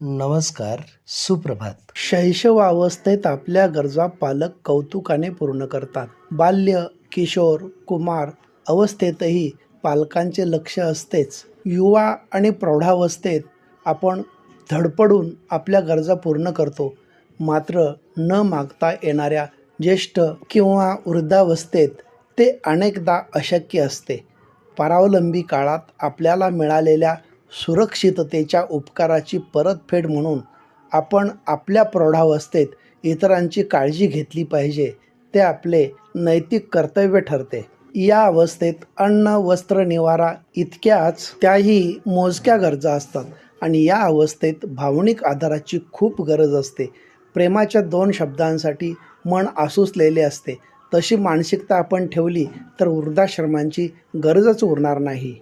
नमस्कार सुप्रभात. शैशव अवस्थेत आपल्या गरजा पालक कौतुकाने पूर्ण करतात. बाल्य किशोर कुमार अवस्थेतही पालकांचे लक्ष असतेच. युवा आणि प्रौढावस्थेत आपण धडपडून आपल्या गरजा पूर्ण करतो. मात्र न मागता येणाऱ्या ज्येष्ठ किंवा वृद्धावस्थेत ते अनेकदा अशक्य असते. परावलंबी काळात आपल्याला मिळालेल्या सुरक्षिततेच्या उपकाराची परतफेड म्हणून आपण आपल्या प्रौढावस्थेत इतरांची काळजी घेतली पाहिजे ते आपले नैतिक कर्तव्य ठरते. या अवस्थेत अन्न वस्त्र निवारा इतक्याच त्याही मोजक्या गरजा असतात आणि या अवस्थेत भावनिक आधाराची खूप गरज असते. प्रेमाच्या दोन शब्दांसाठी मन आसुसलेले असते. तशी मानसिकता आपण ठेवली तर वृद्धाश्रमांची गरजच उरणार नाही.